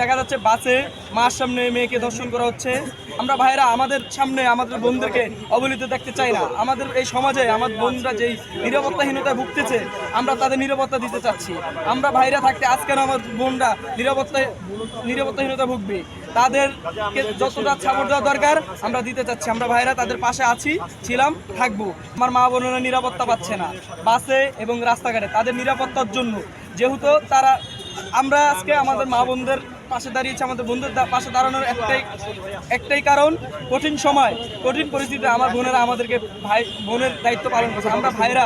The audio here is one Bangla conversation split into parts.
দেখা যাচ্ছে? বাসে মার সামনে মেয়েকে দর্শন করা হচ্ছে। আমরা ভাইরা আমাদের সামনে আমাদের বোনদেরকে অবহেলিত দেখতে চাই না। আমাদের এই সমাজে আমার বোনরা যেই নিরাপত্তাহীনতায় ভুগতেছে, আমরা তাদের নিরাপত্তা দিতে চাচ্ছি। আমরা ভাইরা থাকতে আজকের আমার বোনরা নিরাপত্তায় নিরাপত্তাহীনতা ভুগবে। তাদের যতটা সাপোর্ট দেওয়া দরকার, আমরা দিতে চাচ্ছি। আমরা ভাইরা তাদের পাশে আছি, ছিলাম, থাকব। আমার মা বোনেরা নিরাপত্তা পাচ্ছে না। বাসে এবং রাস্তাঘাটে তাদের নিরাপত্তার জন্য, যেহেতু তারা আমরা আজকে আমাদের মা বোনদের পাশে দাঁড়িয়েছি আমাদের বন্ধুর পাশে দাঁড়ানোর একটাই একটাই কারণ কঠিন সময়। কঠিন পরিস্থিতিতে আমার বোনেরা আমাদেরকে ভাই বোনের দায়িত্ব পালন করছে। আমরা ভাইরা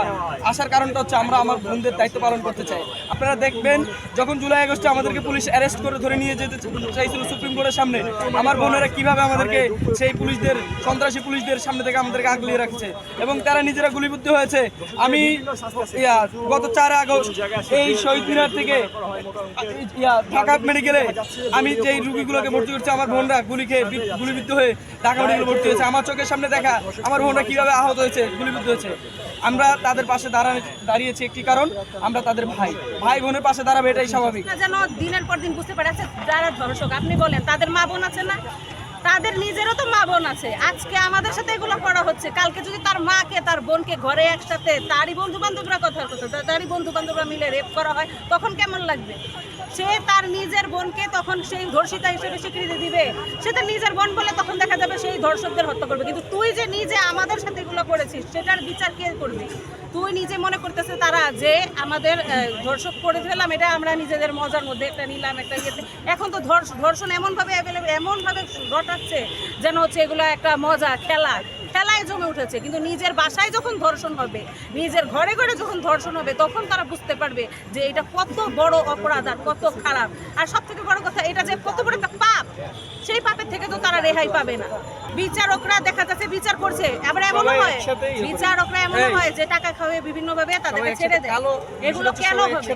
আসার কারণটা হচ্ছে আমরা আমার বোনদের দায়িত্ব পালন করতে চাই। আপনারা দেখবেন যখন জুলাই আগস্টে আমাদেরকে পুলিশ অ্যারেস্ট করে ধরে নিয়ে যেতে চাইছিল সুপ্রিম কোর্টের সামনে আমার বোনেরা কীভাবে আমাদেরকে সেই পুলিশদের সন্ত্রাসী পুলিশদের সামনে থেকে আমাদেরকে আগলিয়ে রাখছে? এবং তারা নিজেরা গুলিবিদ্ধ হয়েছে। আমি ইয়া, গত চার আগস্ট এই শহীদ মিনার থেকে ঢাকা মেডিকেলে আমি যেই রুগীগুলোকে ভর্তি করছি, আমার বোনরা গুলি খেয়ে গুলিবিদ্ধ হয়ে ঢাকা মেডিকেলে ভর্তি হয়েছে। আমার চোখের সামনে দেখা, আমার বোনরা কীভাবে আহত হয়েছে, গুলিবিদ্ধ হয়েছে। আমরা তাদের পাশে দাঁড়ানো দাঁড়িয়েছি একটি কারণ, আমরা তাদের ভাই। ভাই বোনের পাশে দাঁড়াবে, এটাই স্বাভাবিক। যেন দিনের পর দিন বুঝতে পারে আচ্ছা যারা ধর্ষক আপনি বলেন, তাদের মা বোন আছে না? তাদের নিজেরও তো মা বোন আছে। আজকে আমাদের সাথে হচ্ছে। কালকে যদি তার মাকে, তার বোনকে ঘরে একসাথে, তারই বন্ধু বান্ধবরা কথার কথা তারই বন্ধু বান্ধবরা মিলে রেপ করা হয়, তখন কেমন লাগবে? সে তার নিজের বোনকে তখন সেই ধর্ষিতা হিসেবে স্বীকৃতি দিবে। সে তার নিজের বোন বলে তখন দেখা যাবে সেই ধর্ষকদের হত্যা করবে। কিন্তু তুই যে নিজে আমাদের সাথে এগুলো করেছিস, সেটার বিচার কে করবে? তুই নিজে মনে করতেছে তারা যে আমাদের ধর্ষক করে ফেলাম এটা আমরা নিজেদের মজার মধ্যে একটা নিলাম, একটা ইয়েতে। এখন তো ধর্ষ- ধর্ষণ এমনভাবে অ্যাভেলেবেল এমনভাবে ঘটাচ্ছে যেন হচ্ছে এগুলো একটা মজা, খেলা। খেলায় জমে উঠেছে কিন্তু নিজের বাসায় যখন ধর্ষণ হবে নিজের ঘরে ঘরে যখন ধর্ষণ হবে তখন তারা বুঝতে পারবে যে এটা কত বড় অপরাধ আর কত খারাপ। আর সব থেকে বড় কথা এটা যে কত বড় একটা পাপ সেই পাপের থেকে তো তারা রেহাই পাবে না। বিচারকরা দেখা যাচ্ছে বিচার করছে আবার এমনও হয় বিচারকরা এমনও এই। হয় যে টাকা খাওয়ে বিভিন্ন ভাবে তাদেরকে ছেড়ে দেয়। এগুলো কেন হবে?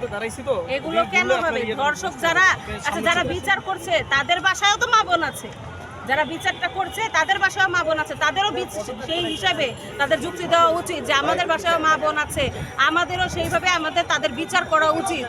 এগুলো কেন হবে? দর্শক যারা আচ্ছা যারা বিচার করছে তাদের বাসায়ও তো মা বোন আছে। যারা বিচারটা করছে, তাদের বাসায় মা বোন আছে। তাদেরও সেই হিসাবে তাদের যুক্তি দেওয়া উচিত যে আমাদের বাসায় মা বোন আছে। আমাদেরও সেইভাবে আমাদের তাদের বিচার করা উচিত।